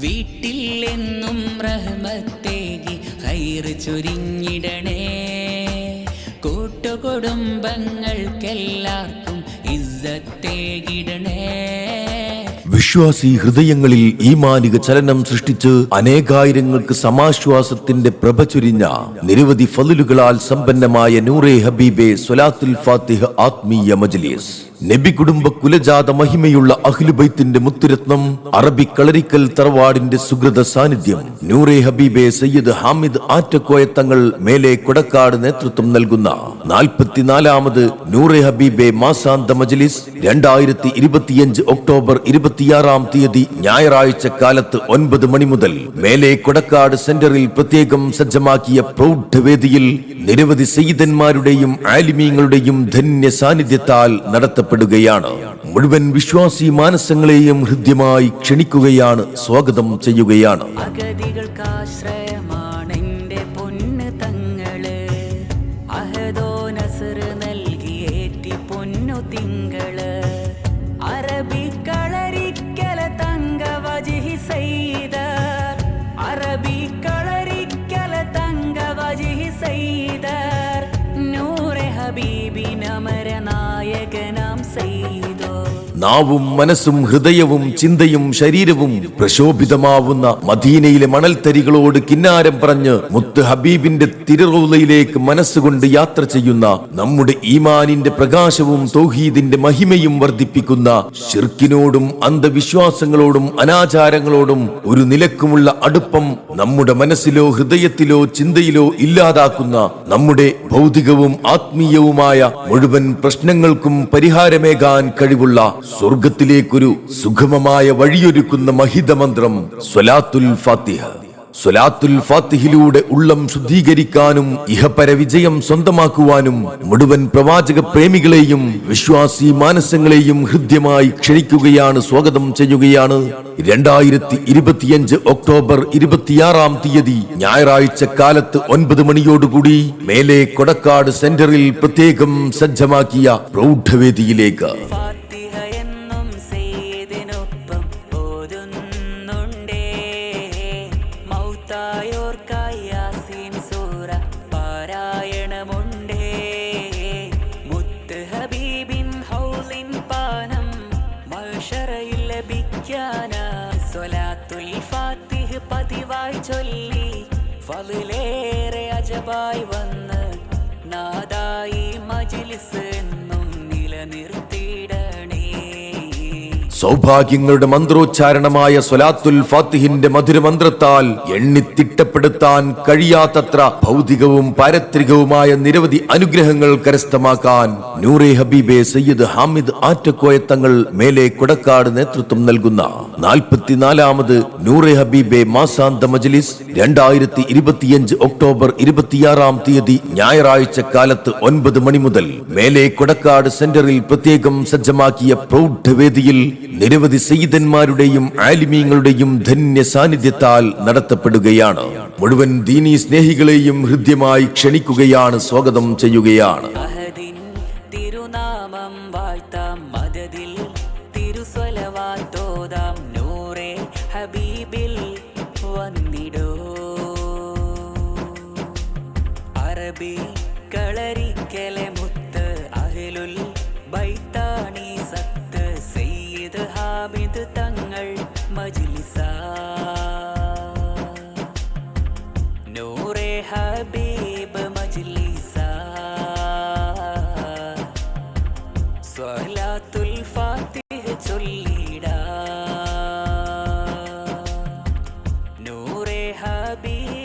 വീട്ടിൽ എന്നും റഹ്മത്തേകി ഹൈറ് ചൊരിഞ്ഞിടണേ. കൂട്ടുകുടുംബങ്ങൾക്കെല്ലാവർക്കും ഇസ്സത്തേകിടണേ. വിശ്വാസി ഹൃദയങ്ങളിൽ ഈമാനിക ചലനം സൃഷ്ടിച്ച് അനേകായിരങ്ങൾക്ക് സമാശ്വാസത്തിന്റെ പ്രഭ ചൊരിഞ്ഞ നിരവധി ഫതിലുകളാൽ സമ്പന്നമായ നൂറെ ഹബീബെ സ്വലാത്തുൽ ഫാത്തിഹ് ആത്മീയ മജ്ലിസ്. നബി കുടുംബ കുലജാത മഹിമയുള്ള അഖിലുബൈത്തിന്റെ മുത്തുരത്നം അറബി കളരിക്കൽ തറവാടിന്റെ സുഹൃത സാന്നിധ്യം. നൂറെ ഹബീബെ സയ്യിദ് ഹാമിദ് ആറ്റക്കോയ തങ്ങൾ മേലെ കൊടക്കാട് നേതൃത്വം നൽകുന്ന നാൽപ്പത്തിനാലാമത് നൂറെ ഹബീബെ മാസാന്ത മജ്ലിസ് രണ്ടായിരത്തി ഇരുപത്തിയഞ്ച് ഒക്ടോബർ ഇരുപത്തിയാറാം തീയതി ഞായറാഴ്ച കാലത്ത് ഒൻപത് മണി മുതൽ മേലെ കൊടക്കാട് സെന്ററിൽ പ്രത്യേകം സജ്ജമാക്കിയ പ്രൗഢവേദിയിൽ നിരവധി സയ്യിദന്മാരുടെയും ആലിമീങ്ങളുടെയും ധന്യ സാന്നിധ്യത്താൽ നടത്തപ്പെടുകയാണ് മുഴുവൻ വിശ്വാസി മാനസങ്ങളെയും ഹൃദ്യമായി ക്ഷണിക്കുകയാണ് സ്വാഗതം ചെയ്യുകയാണ്. അഗതികൾക്കാശ്രയമാണ് ഹബീബിനമര നായകനാം സൈദോ നാവും മനസ്സും ഹൃദയവും ചിന്തയും ശരീരവും പ്രശോഭിതമാവുന്ന മദീനയിലെ മണൽത്തരികളോട് കിന്നാരം പറഞ്ഞ് മുത്ത് ഹബീബിന്റെ തിരുറൗലയിലേക്ക് മനസ്സുകൊണ്ട് യാത്ര ചെയ്യുന്ന നമ്മുടെ ഈമാനിന്റെ പ്രകാശവും തൗഹീദിന്റെ മഹിമയും വർദ്ധിപ്പിക്കുന്ന ഷിർക്കിനോടും അന്ധവിശ്വാസങ്ങളോടും അനാചാരങ്ങളോടും ഒരു നിലക്കുമുള്ള അടുപ്പം നമ്മുടെ മനസ്സിലോ ഹൃദയത്തിലോ ചിന്തയിലോ ഇല്ലാതാക്കുന്ന നമ്മുടെ ഭൗതികവും ആത്മീയവുമായ മുഴുവൻ പ്രശ്നങ്ങൾക്കും പരിഹാരമേകാൻ കഴിവുള്ള സ്വർഗത്തിലേക്കൊരു സുഗമമായ വഴിയൊരുക്കുന്ന മഹിതമന്ത്രം സ്വലാത്തുൽ ഫാത്തിഹ. സ്വലാത്തുൽ ഫാത്തിഹിലൂടെ ഉള്ളം ശുദ്ധീകരിക്കാനും ഇഹപര വിജയം സ്വന്തമാക്കുവാനും മുഴുവൻ പ്രവാചക പ്രേമികളെയും വിശ്വാസി മാനസങ്ങളെയും ഹൃദ്യമായി ക്ഷണിക്കുകയാണ് സ്വാഗതം ചെയ്യുകയാണ്. രണ്ടായിരത്തി ഇരുപത്തിയഞ്ച് ഒക്ടോബർ ഇരുപത്തിയാറാം തീയതി ഞായറാഴ്ച കാലത്ത് ഒൻപത് മണിയോടുകൂടി മേലെ കൊടക്കാട് സെന്ററിൽ പ്രത്യേകം സജ്ജമാക്കിയ പ്രൗഢവേദിയിലേക്ക്. ലഭിക്കാനായി സ്വലാത്തുൽ ഫാത്തിഹ് പതിവായി ചൊല്ലി. ഫളിലേറെ അജബായി വന്ന് നാദായി മജിലിസ് എന്നും നിലനിർത്തിയിടണേ. സൗഭാഗ്യങ്ങളുടെ മന്ത്രോച്ചാരണമായ സ്വലാത്തുൽ ഫാത്തിഹിന്റെ മധുരമന്ത്രത്താൽ എണ്ണിത്തിട്ടപ്പെടുത്താൻ കഴിയാത്തത്ര ഭൗതികവും പാരത്രികവുമായ നിരവധി അനുഗ്രഹങ്ങൾ കരസ്ഥമാക്കാൻ നൂറെ ഹബീബെ സയ്യിദ് ഹാമിദ് ആറ്റക്കോയത്തങ്ങൾ മേലെ കുടക്കാട് നേതൃത്വം നൽകുന്ന നാൽപ്പത്തിനാലാമത് നൂറെ ഹബീബെ മാസാന്ത മജ്ലിസ് രണ്ടായിരത്തി ഇരുപത്തിയഞ്ച് ഒക്ടോബർ ഇരുപത്തിയാറാം തീയതി ഞായറാഴ്ച കാലത്ത് ഒൻപത് മണി മുതൽ മേലെ കൊടക്കാട് സെന്ററിൽ പ്രത്യേകം സജ്ജമാക്കിയ പ്രൗഢവേദിയിൽ നിരവധി സയ്യിദന്മാരുടെയും ആലിമീങ്ങളുടെയും ധന്യ സാന്നിധ്യത്താൽ നടത്തപ്പെടുകയാണ്. മുഴുവൻ ദീനീ സ്നേഹികളെയും ഹൃദ്യമായി ക്ഷണിക്കുകയാണ് സ്വാഗതം ചെയ്യുകയാണ്. ഹബീബിൽ വന്നിടോ? അറബി കളരിക്കലെ മുത്ത് അഹിലുൽ ബൈത്താണി സത്ത് സയ്യിദ് ഹാമിദ് തങ്ങൾ മജിലിസ. നൂറെ ഹബീബ് മജ്ലിസ. സ്വലാത്തുൽ ഫാത്തിഹ ചൊല്ലി be